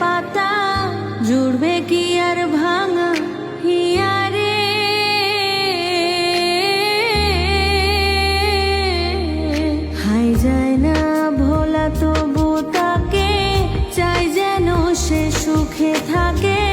পাতা জুড়বে কি আর ভাঙা হিয়ারে? হাই যায় না ভোলা তবু তাকে, চাই যেন সে সুখে থাকে।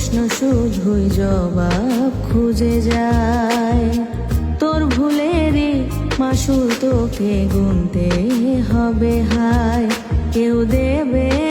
শুধুই জবাব খুঁজে যায়। তোর ভুলেরই মাসুর তোকে গুনতে হবে হায়। কেউ দেবে